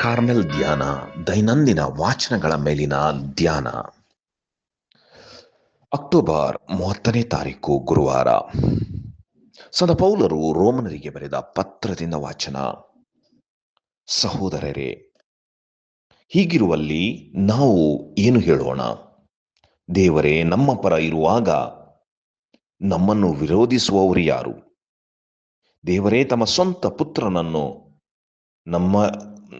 Carmel ಧ್ಯಾನ, ದೈನಂದಿನ ವಾಚನಗಳ ಮೇಲಿನ ಧ್ಯಾನ. ಅಕ್ಟೋಬರ್ ಮೂವತ್ತನೇ ತಾರೀಕು, ಗುರುವಾರ. ಸದ ಪೌಲರು ರೋಮನರಿಗೆ ಬರೆದ ಪತ್ರದಿಂದ ವಾಚನ. ಸಹೋದರರೇ, ಹೀಗಿರುವಲ್ಲಿ ನಾವು ಏನು ಹೇಳೋಣ? ದೇವರೇ, ನಮ್ಮ ಪರ ಇರುವಾಗ ನಮ್ಮನ್ನು ವಿರೋಧಿಸುವವರು ಯಾರು? ದೇವರೇ, ತಮ್ಮ ಸ್ವಂತ ಪುತ್ರನನ್ನು ನಮ್ಮ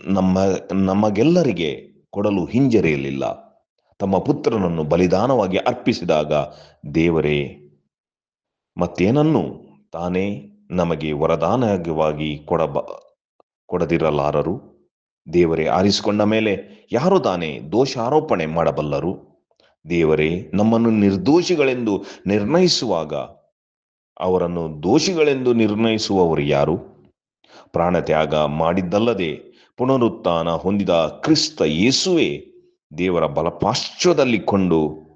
ನಮ್ಮ, ನಮಗೆಲ್ಲರಿಗೆ ಕೊಡಲು ಹಿಂಜರಿಯಲಿಲ್ಲ. ತಮ್ಮ ಪುತ್ರನನ್ನು ಬಲಿದಾನವಾಗಿ ಅರ್ಪಿಸಿದಾಗ ದೇವರೇ, ಮತ್ತೇನನ್ನು ತಾನೇ ನಮಗೆ ವರದಾನವಾಗಿ ಕೊಡಬ, ಕೊಡದಿರಲಾರರು? ದೇವರೇ, ಆರಿಸಿಕೊಂಡ ಮೇಲೆ ಯಾರು ತಾನೇ ದೋಷಾರೋಪಣೆ ಮಾಡಬಲ್ಲರು? ದೇವರೇ, ನಮ್ಮನ್ನು ನಿರ್ದೋಷಿಗಳೆಂದು ನಿರ್ಣಯಿಸುವಾಗ, ಅವರನ್ನು ದೋಷಿಗಳೆಂದು ನಿರ್ಣಯಿಸುವವರು ಯಾರು? ಪ್ರಾಣತ್ಯಾಗ ಮಾಡಿದ್ದಲ್ಲದೆ ಪುನರುತ್ಥಾನ ಹೊಂದಿದ ಕ್ರಿಸ್ತ ಯೇಸುವೆ ದೇವರ ಬಲಪಾಶ್ವದಲ್ಲಿ ಕೊಂಡು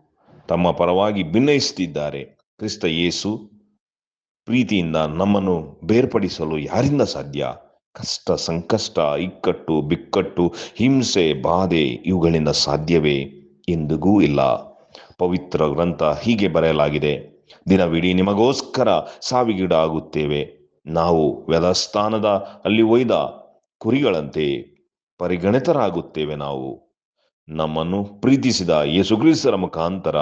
ತಮ್ಮ ಪರವಾಗಿ ಭಿನ್ನಯಿಸುತ್ತಿದ್ದಾರೆ ಕ್ರಿಸ್ತ ಯೇಸು ಪ್ರೀತಿಯಿಂದ ನಮ್ಮನ್ನು ಬೇರ್ಪಡಿಸಲು ಯಾರಿಂದ ಸಾಧ್ಯ? ಕಷ್ಟ, ಸಂಕಷ್ಟ, ಇಕ್ಕಟ್ಟು, ಬಿಕ್ಕಟ್ಟು, ಹಿಂಸೆ, ಬಾಧೆ ಇವುಗಳಿಂದ ಸಾಧ್ಯವೇ ಎಂದಿಗೂ ಇಲ್ಲ. ಪವಿತ್ರ ಗ್ರಂಥ ಹೀಗೆ ಬರೆಯಲಾಗಿದೆ. ದಿನವಿಡೀ ನಿಮಗೋಸ್ಕರ ಸಾವಿಗೀಡಾಗುತ್ತೇವೆ. ನಾವು ವ್ಯದಸ್ಥಾನದ ಅಲ್ಲಿ ಒಯ್ದ ಕುರಿಗಳಂತೆ ಪರಿಗಣಿತರಾಗುತ್ತೇವೆ ನಾವು. ನಮ್ಮನ್ನು ಪ್ರೀತಿಸಿದ ಯೇಸುಕ್ರಿಸ್ತರ ಮುಖಾಂತರ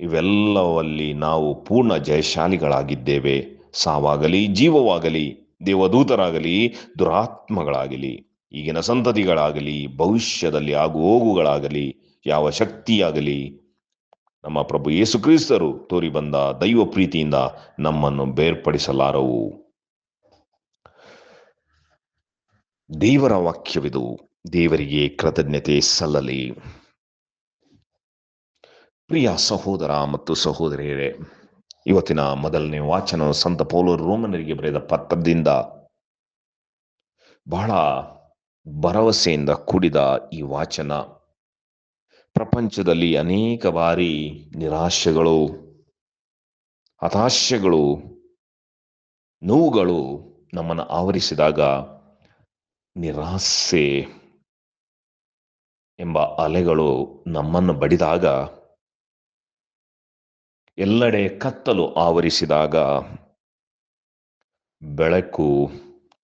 ಇವೆಲ್ಲವಲ್ಲಿ ನಾವು ಪೂರ್ಣ ಜಯಶಾಲಿಗಳಾಗಿದ್ದೇವೆ. ಸಾವಾಗಲಿ, ಜೀವವಾಗಲಿ, ದೇವದೂತರಾಗಲಿ, ದುರಾತ್ಮಗಳಾಗಲಿ, ಈಗಿನ ಸಂತತಿಗಳಾಗಲಿ, ಭವಿಷ್ಯದಲ್ಲಿ ಆಗು ಹೋಗುಗಳಾಗಲಿ, ಯಾವ ಶಕ್ತಿಯಾಗಲಿ, ನಮ್ಮ ಪ್ರಭು ಯೇಸುಕ್ರಿಸ್ತರು ತೋರಿ ಬಂದ ದೈವ ಪ್ರೀತಿಯಿಂದ ನಮ್ಮನ್ನು ಬೇರ್ಪಡಿಸಲಾರವು. ದೇವರ ವಾಕ್ಯವಿದು. ದೇವರಿಗೆ ಕೃತಜ್ಞತೆ ಸಲ್ಲಲಿ. ಪ್ರಿಯ ಸಹೋದರ ಮತ್ತು ಸಹೋದರಿಯರೇ, ಇವತ್ತಿನ ಮೊದಲನೇ ವಾಚನ ಸಂತ ಪೌಲರು ರೋಮನರಿಗೆ ಬರೆದ ಪತ್ರದಿಂದ ಬಹಳ ಭರವಸೆಯಿಂದ ಕೂಡಿದ ಈ ವಾಚನ. ಪ್ರಪಂಚದಲ್ಲಿ ಅನೇಕ ಬಾರಿ ನಿರಾಶೆಗಳು, ಹತಾಶೆಗಳು, ನೋವುಗಳು ನಮ್ಮನ್ನು ಆವರಿಸಿದಾಗ ನಿರಾಸೆ ಎಂಬ ಅಲೆಗಳು ನಮ್ಮನ್ನು ಬಡಿದಾಗ, ಎಲ್ಲೆಡೆ ಕತ್ತಲು ಆವರಿಸಿದಾಗ, ಬೆಳಕು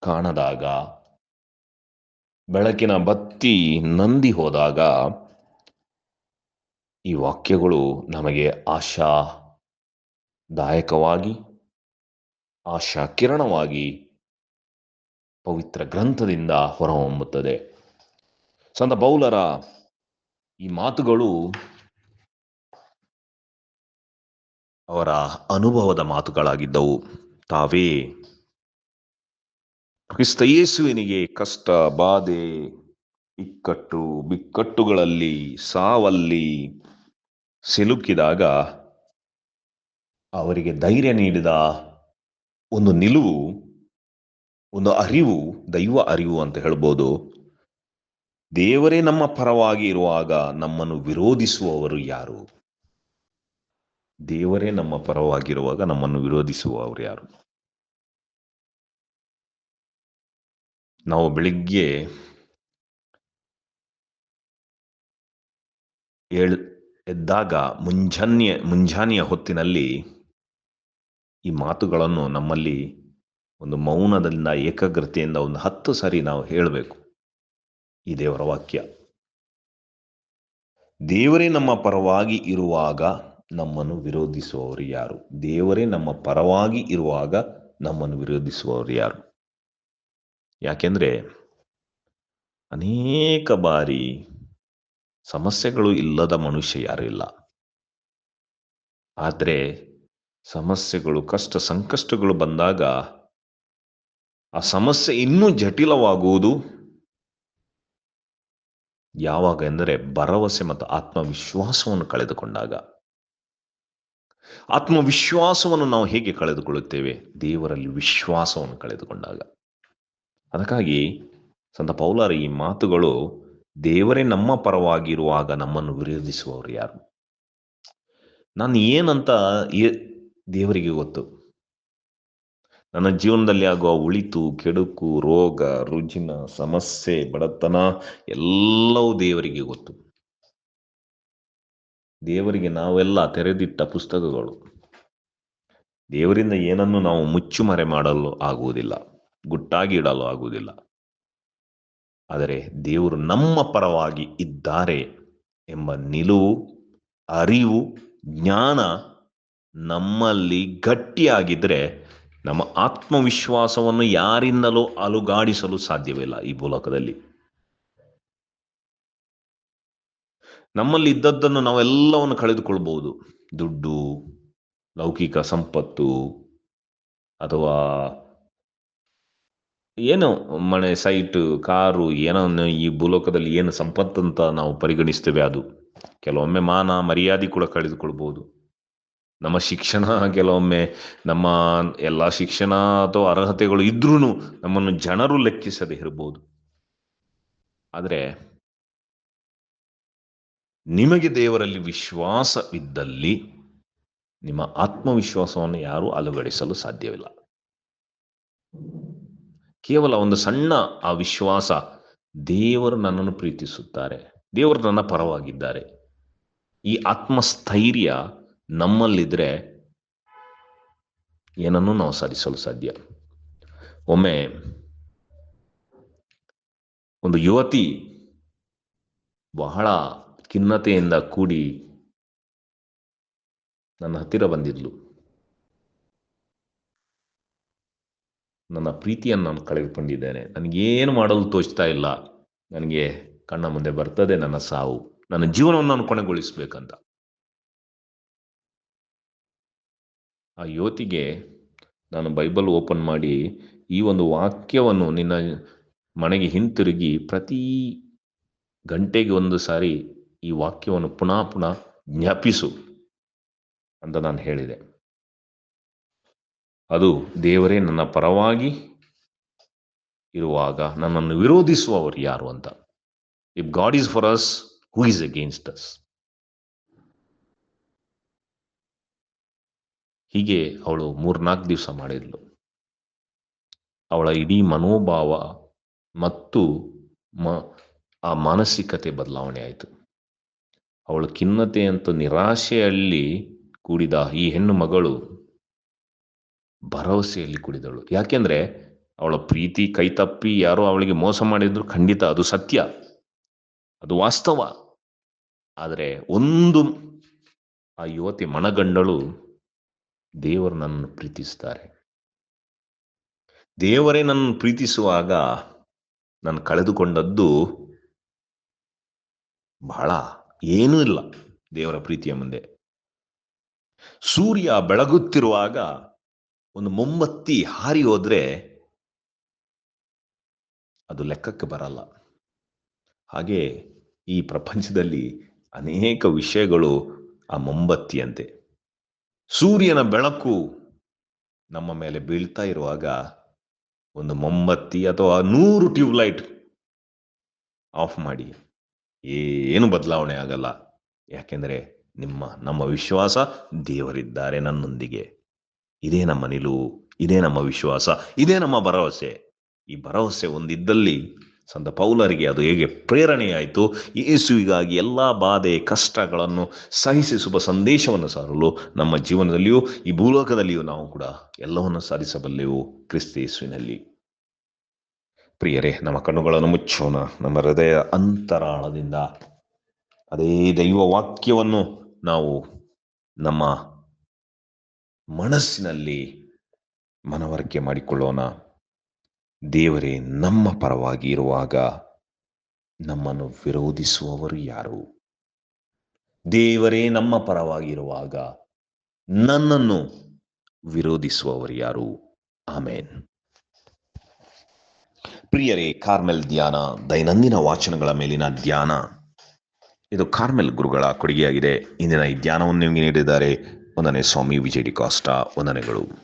ಕಾಣದಾಗ, ಬೆಳಕಿನ ಬತ್ತಿ ನಂದಿ ಹೋದಾಗ ಈ ವಾಕ್ಯಗಳು ನಮಗೆ ಆಶಾದಾಯಕವಾಗಿ ಆಶಾ ಕಿರಣವಾಗಿ ಪವಿತ್ರ ಗ್ರಂಥದಿಂದ ಹೊರಹೊಮ್ಮುತ್ತದೆ. ಸಂತ ಬೌಲರ ಈ ಮಾತುಗಳು ಅವರ ಅನುಭವದ ಮಾತುಗಳಾಗಿದ್ದವು. ತಾವೇ ಕ್ರಿಸ್ತ ಯೇಸುವಿನಿಗೆ ಕಷ್ಟ, ಬಾಧೆ, ಇಕ್ಕಟ್ಟು, ಬಿಕ್ಕಟ್ಟುಗಳಲ್ಲಿ ಸಾವಲ್ಲಿ ಸಿಲುಕಿದಾಗ ಅವರಿಗೆ ಧೈರ್ಯ ನೀಡಿದ ಒಂದು ನಿಲುವು ಒಂದು ಅರಿವು, ದೈವ ಅರಿವು ಅಂತ ಹೇಳ್ಬೋದು. ದೇವರೇ ನಮ್ಮ ಪರವಾಗಿ ಇರುವಾಗ ನಮ್ಮನ್ನು ವಿರೋಧಿಸುವವರು ಯಾರು? ದೇವರೇ ನಮ್ಮ ಪರವಾಗಿರುವಾಗ ನಮ್ಮನ್ನು ವಿರೋಧಿಸುವವರು ಯಾರು? ನಾವು ಬೆಳಿಗ್ಗೆ ಏಳ್, ಎದ್ದಾಗ ಮುಂಜಾನೆಯ ಮುಂಜಾನೆಯ ಹೊತ್ತಿನಲ್ಲಿ ಈ ಮಾತುಗಳನ್ನು ನಮ್ಮಲ್ಲಿ ಒಂದು ಮೌನದಿಂದ, ಏಕಾಗ್ರತೆಯಿಂದ ಒಂದು ಹತ್ತು ಸಾರಿ ನಾವು ಹೇಳಬೇಕು. ಈ ದೇವರ ವಾಕ್ಯ. ದೇವರೇ ನಮ್ಮ ಪರವಾಗಿ ಇರುವಾಗ ನಮ್ಮನ್ನು ವಿರೋಧಿಸುವವರು ಯಾರು? ದೇವರೇ ನಮ್ಮ ಪರವಾಗಿ ಇರುವಾಗ ನಮ್ಮನ್ನು ವಿರೋಧಿಸುವವರು ಯಾರು? ಯಾಕೆಂದ್ರೆ ಅನೇಕ ಬಾರಿ ಸಮಸ್ಯೆಗಳು ಇಲ್ಲದ ಮನುಷ್ಯ ಯಾರು ಇಲ್ಲ. ಆದರೆ ಸಮಸ್ಯೆಗಳು, ಕಷ್ಟ, ಸಂಕಷ್ಟಗಳು ಬಂದಾಗ ಆ ಸಮಸ್ಯೆ ಇನ್ನೂ ಜಟಿಲವಾಗುವುದು ಯಾವಾಗ ಎಂದರೆ ಭರವಸೆ ಮತ್ತು ಆತ್ಮವಿಶ್ವಾಸವನ್ನು ಕಳೆದುಕೊಂಡಾಗ. ಆತ್ಮವಿಶ್ವಾಸವನ್ನು ನಾವು ಹೇಗೆ ಕಳೆದುಕೊಳ್ಳುತ್ತೇವೆ? ದೇವರಲ್ಲಿ ವಿಶ್ವಾಸವನ್ನು ಕಳೆದುಕೊಂಡಾಗ. ಅದಕ್ಕಾಗಿ ಸಂತ ಪೌಲರ ಈ ಮಾತುಗಳು ದೇವರೇ ನಮ್ಮ ಪರವಾಗಿರುವಾಗ ನಮ್ಮನ್ನು ವಿರೋಧಿಸುವವರು ಯಾರು? ನಾನು ಏನಂತ ದೇವರಿಗೆ ಗೊತ್ತು? ನನ್ನ ಜೀವನದಲ್ಲಿ ಆಗುವ ಉಳಿತು, ಕೆಡುಕು, ರೋಗ, ರುಜಿನ, ಸಮಸ್ಯೆ, ಬಡತನ ಎಲ್ಲವೂ ದೇವರಿಗೆ ಗೊತ್ತು. ದೇವರಿಗೆ ನಾವೆಲ್ಲ ತೆರೆದಿಟ್ಟ ಪುಸ್ತಕಗಳು. ದೇವರಿಂದ ಏನನ್ನು ನಾವು ಮುಚ್ಚುಮರೆ ಮಾಡಲು ಆಗುವುದಿಲ್ಲ, ಗುಟ್ಟಾಗಿ ಇಡಲು ಆಗುವುದಿಲ್ಲ. ಆದರೆ ದೇವರು ನಮ್ಮ ಪರವಾಗಿ ಇದ್ದಾರೆ ಎಂಬ ನಿಲುವು, ಅರಿವು, ಜ್ಞಾನ ನಮ್ಮಲ್ಲಿ ಗಟ್ಟಿಯಾಗಿದ್ರೆ ನಮ್ಮ ಆತ್ಮವಿಶ್ವಾಸವನ್ನು ಯಾರಿಂದಲೂ ಅಲುಗಾಡಿಸಲು ಸಾಧ್ಯವಿಲ್ಲ ಈ ಭೂಲೋಕದಲ್ಲಿ. ನಮ್ಮಲ್ಲಿ ಇದ್ದದ್ದನ್ನು ನಾವೆಲ್ಲವನ್ನು ಕಳೆದುಕೊಳ್ಬಹುದು. ದುಡ್ಡು, ಲೌಕಿಕ ಸಂಪತ್ತು, ಅಥವಾ ಏನು ಮನೆ, ಸೈಟ್, ಕಾರು ಏನೋ ಈ ಭೂಲೋಕದಲ್ಲಿ ಏನು ಸಂಪತ್ತು ಸಂಪತ್ತಂತ ನಾವು ಪರಿಗಣಿಸ್ತೇವೆ ಅದು. ಕೆಲವೊಮ್ಮೆ ಮಾನ, ಮರ್ಯಾದೆ ಕೂಡ ಕಳೆದುಕೊಳ್ಬಹುದು. ನಮ್ಮ ಶಿಕ್ಷಣ ಕೆಲವೊಮ್ಮೆ ನಮ್ಮ ಎಲ್ಲ ಶಿಕ್ಷಣ ಅಥವಾ ಅರ್ಹತೆಗಳು ಇದ್ರೂ ನಮ್ಮನ್ನು ಜನರು ಲೆಕ್ಕಿಸದೆ ಇರಬಹುದು ಆದರೆ ನಿಮಗೆ ದೇವರಲ್ಲಿ ವಿಶ್ವಾಸವಿದ್ದಲ್ಲಿ ನಿಮ್ಮ ಆತ್ಮವಿಶ್ವಾಸವನ್ನು ಯಾರೂ ಅಲುಗಡಿಸಲು ಸಾಧ್ಯವಿಲ್ಲ. ಕೇವಲ ಒಂದು ಸಣ್ಣ ಆ ವಿಶ್ವಾಸ ದೇವರು ನನ್ನನ್ನು ಪ್ರೀತಿಸುತ್ತಾರೆ, ದೇವರು ನನ್ನ ಪರವಾಗಿದ್ದಾರೆ. ಈ ಆತ್ಮಸ್ಥೈರ್ಯ ನಮ್ಮಲ್ಲಿದ್ರೆ ಏನನ್ನೂ ನಾವು ಸಾಧಿಸಲು ಸಾಧ್ಯ. ಒಮ್ಮೆ ಒಂದು ಯುವತಿ ಬಹಳ ಖಿನ್ನತೆಯಿಂದ ಕೂಡಿ ನನ್ನ ಹತ್ತಿರ ಬಂದಿದ್ಲು. ನನ್ನ ಪ್ರೀತಿಯನ್ನು ನಾನು ಕಳೆದುಕೊಂಡಿದ್ದೇನೆ. ನನಗೇನು ಮಾಡಲು ತೋಚ್ತಾ ಇಲ್ಲ. ನನಗೆ ಕಣ್ಣ ಮುಂದೆ ಬರ್ತದೆ ನನ್ನ ಸಾವು. ನನ್ನ ಜೀವನವನ್ನು ನಾನು ಕೊನೆಗೊಳಿಸ್ಬೇಕಂತ. ಆ ಯುವತಿಗೆ ನಾನು ಬೈಬಲ್ ಓಪನ್ ಮಾಡಿ ಈ ಒಂದು ವಾಕ್ಯವನ್ನು ನಿನ್ನ ಮನೆಗೆ ಹಿಂತಿರುಗಿ ಪ್ರತಿ ಗಂಟೆಗೆ ಒಂದು ಸಾರಿ ಈ ವಾಕ್ಯವನ್ನು ಪುನಃ ಪುನಃ ಜ್ಞಾಪಿಸು ಅಂತ ನಾನು ಹೇಳಿದೆ. ಅದು ದೇವರೇ ನನ್ನ ಪರವಾಗಿ ಇರುವಾಗ ನನ್ನನ್ನು ವಿರೋಧಿಸುವವರು ಯಾರು ಅಂತ. If God is for us who is against us ಹೀಗೆ ಅವಳು ಮೂರ್ನಾಲ್ಕು ದಿವಸ ಮಾಡಿದ್ಲು. ಅವಳ ಇಡೀ ಮನೋಭಾವ ಮತ್ತು ಮ, ಆ ಮಾನಸಿಕತೆ ಬದಲಾವಣೆ ಆಯಿತು. ಅವಳ ಖಿನ್ನತೆ ಅಂತ ನಿರಾಶೆಯಲ್ಲಿ ಕೂಡಿದ ಈ ಹೆಣ್ಣು ಮಗಳು ಭರವಸೆಯಲ್ಲಿ ಕೂಡಿದಳು. ಯಾಕೆಂದ್ರೆ ಅವಳ ಪ್ರೀತಿ ಕೈತಪ್ಪಿ ಯಾರೋ ಅವಳಿಗೆ ಮೋಸ ಮಾಡಿದ್ರು ಖಂಡಿತ ಅದು ಸತ್ಯ. ಅದು ವಾಸ್ತವ. ಆದರೆ ಒಂದು ಆ ಯುವತಿ ಮನಗಂಡಳು ದೇವರು ನನ್ನನ್ನು ಪ್ರೀತಿಸ್ತಾರೆ ದೇವರೇ ನನ್ನನ್ನು ಪ್ರೀತಿಸುವಾಗ ನಾನು ಕಳೆದುಕೊಂಡದ್ದು ಬಹಳ ಏನೂ ಇಲ್ಲ ದೇವರ ಪ್ರೀತಿಯ ಮುಂದೆ. ಸೂರ್ಯ ಬೆಳಗುತ್ತಿರುವಾಗ ಒಂದು ಮೊಮ್ಮತ್ತಿ ಹಾರಿ ಹೋದ್ರೆ ಅದು ಲೆಕ್ಕಕ್ಕೆ ಬರಲ್ಲ. ಹಾಗೆ ಈ ಪ್ರಪಂಚದಲ್ಲಿ ಅನೇಕ ವಿಷಯಗಳು ಆ ಮೊಂಬತ್ತಿಯಂತೆ ಸೂರ್ಯನ ಬೆಳಕು ನಮ್ಮ ಮೇಲೆ ಬೀಳ್ತಾ ಇರುವಾಗ ಒಂದು ಮೊಂಬತ್ತಿ ಅಥವಾ ನೂರು ಟ್ಯೂಬ್ಲೈಟ್ ಆಫ್ ಮಾಡಿ. ಏನು ಬದಲಾವಣೆ ಆಗಲ್ಲ. ಯಾಕೆಂದ್ರೆ ನಿಮ್ಮ, ನಮ್ಮ ವಿಶ್ವಾಸ ದೇವರಿದ್ದಾರೆ ನನ್ನೊಂದಿಗೆ. ಇದೇ ನಮ್ಮ ನಿಲುವು, ಇದೇ ನಮ್ಮ ವಿಶ್ವಾಸ, ಇದೇ ನಮ್ಮ ಭರವಸೆ. ಈ ಭರವಸೆ ಒಂದಿದ್ದಲ್ಲಿ ಸಂತ ಪೌಲರಿಗೆ ಅದು ಹೇಗೆ ಪ್ರೇರಣೆಯಾಯಿತು, ಯೇಸುವಿಗಾಗಿ ಎಲ್ಲ ಬಾಧೆ, ಕಷ್ಟಗಳನ್ನು ಸಹಿಸಿ ಶುಭ ಸಂದೇಶವನ್ನು ಸಾರಲು ನಮ್ಮ ಜೀವನದಲ್ಲಿಯೂ, ಈ ಭೂಲೋಕದಲ್ಲಿಯೂ ನಾವು ಕೂಡ ಎಲ್ಲವನ್ನು ಸಾಧಿಸಬಲ್ಲೆವು ಕ್ರಿಸ್ತ ಯೇಸುವಿನಲ್ಲಿ. ಪ್ರಿಯರೇ, ನಮ್ಮ ಕಣ್ಣುಗಳನ್ನು ಮುಚ್ಚೋಣ. ನಮ್ಮ ಹೃದಯ ಅಂತರಾಳದಿಂದ ಅದೇ ದೈವ ವಾಕ್ಯವನ್ನು ನಾವು ನಮ್ಮ ಮನಸ್ಸಿನಲ್ಲಿ ಮನವರಿಕೆ ಮಾಡಿಕೊಳ್ಳೋಣ. ದೇವರೇ, ನಮ್ಮ ಪರವಾಗಿ ಇರುವಾಗ ನಮ್ಮನ್ನು ವಿರೋಧಿಸುವವರು ಯಾರು? ದೇವರೇ, ನಮ್ಮ ಪರವಾಗಿರುವಾಗ ನನ್ನನ್ನು ವಿರೋಧಿಸುವವರು ಯಾರು? ಆಮೇನ್. ಪ್ರಿಯರೇ, ಕಾರ್ಮೆಲ್ ಧ್ಯಾನ, ದೈನಂದಿನ ವಾಚನಗಳ ಮೇಲಿನ ಧ್ಯಾನ. ಇದು ಕಾರ್ಮೆಲ್ ಗುರುಗಳ ಕೊಡುಗೆಯಾಗಿದೆ. ಇಂದಿನ ಈ ಧ್ಯಾನವನ್ನು ನಿಮಗೆ ನೀಡಿದ್ದಾರೆ. ಒಂದನೇ ಸ್ವಾಮಿ ವಿಜಯ್ ಡಿ ಕಾಸ್ಟಾ ವಂದನೆಗಳು.